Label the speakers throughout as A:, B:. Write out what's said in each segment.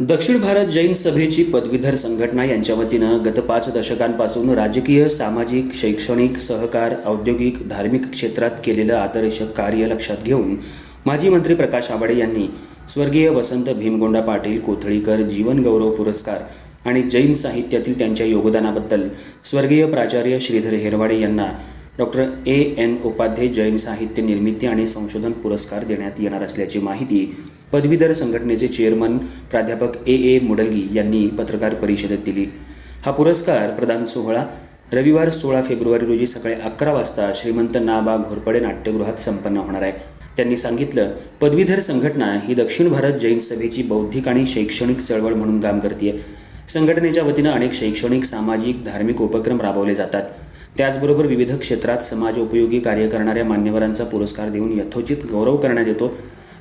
A: दक्षिण भारत जैन सभेची पदवीधर संघटना यांच्या वतीनं गत पाच दशकांपासून राजकीय सामाजिक शैक्षणिक सहकार औद्योगिक धार्मिक क्षेत्रात केलेलं आदर्शक कार्य लक्षात घेऊन माजी मंत्री प्रकाश आवाडे यांनी स्वर्गीय वसंत भीमगोंडा पाटील कोथळीकर जीवनगौरव पुरस्कार आणि जैन साहित्यातील त्यांच्या योगदानाबद्दल स्वर्गीय प्राचार्य श्रीधर हेरवाडे यांना doctor A N Upadhye Jain साहित्य निर्मिती आणि संशोधन पुरस्कार देण्यात येणार असल्याची माहिती पदवीधर संघटनेचे चेअरमन प्राध्यापक ए ए मुडलगी यांनी पत्रकार परिषदेत दिली. हा पुरस्कार प्रदान सोहळा रविवार सोळा फेब्रुवारी रोजी सकाळी अकरा वाजता श्रीमंत नाबा घोरपडे नाट्यगृहात संपन्न होणार आहे. त्यांनी सांगितलं पदवीधर संघटना ही दक्षिण भारत जैन सभेची बौद्धिक आणि शैक्षणिक चळवळ म्हणून काम करते संघटनेच्या वतीनं अनेक शैक्षणिक सामाजिक धार्मिक उपक्रम राबवले जातात. त्याचबरोबर विविध क्षेत्रात समाजोपयोगी कार्य करणाऱ्या मान्यवरांचा पुरस्कार देऊन यथोचित गौरव करण्यात येतो.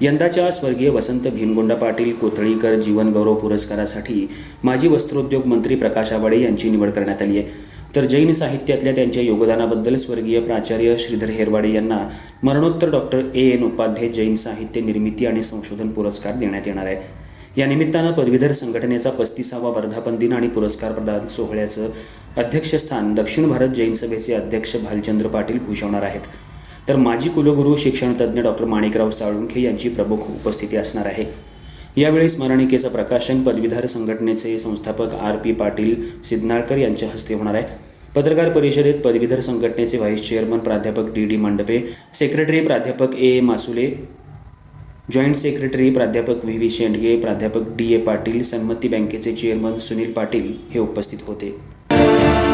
A: यंदाच्या स्वर्गीय वसंत भीमगोंडा पाटील कोथळीकर जीवनगौरव पुरस्कारासाठी माजी वस्त्रोद्योग मंत्री प्रकाश आवाडे यांची निवड करण्यात आली आहे. तर जैन साहित्यातल्या त्यांच्या योगदानाबद्दल स्वर्गीय प्राचार्य श्रीधर हेरवाडे यांना मरणोत्तर doctor A N Upadhye Jain साहित्य निर्मिती आणि संशोधन पुरस्कार देण्यात येणार आहे. या निमित्तानं पदवीधर संघटनेचा पस्तीसावा वर्धापन दिन आणि पुरस्कार प्रदान सोहळ्याचं अध्यक्षस्थान दक्षिण भारत जैन सभेचे अध्यक्ष भालचंद्र पाटील भूषवणार आहेत. तर माजी कुलगुरू शिक्षणतज्ज्ञ डॉक्टर माणिकराव साळुंखे यांची प्रमुख उपस्थिती असणार आहे. यावेळी स्मरणिकेचं प्रकाशन पदवीधर संघटनेचे संस्थापक आर पी पाटील सिद्धनाळकर यांच्या हस्ते होणार आहे. पत्रकार परिषदेत पदवीधर संघटनेचे व्हाईस चेअरमन प्राध्यापक डी डी मंडपे सेक्रेटरी प्राध्यापक A A Masule joint secretary प्राध्यापक व्ही व्ही शेंडगे प्राध्यापक डी ए पाटील सन्मती बँकेचे चेअरमन सुनील पाटील हे उपस्थित होते.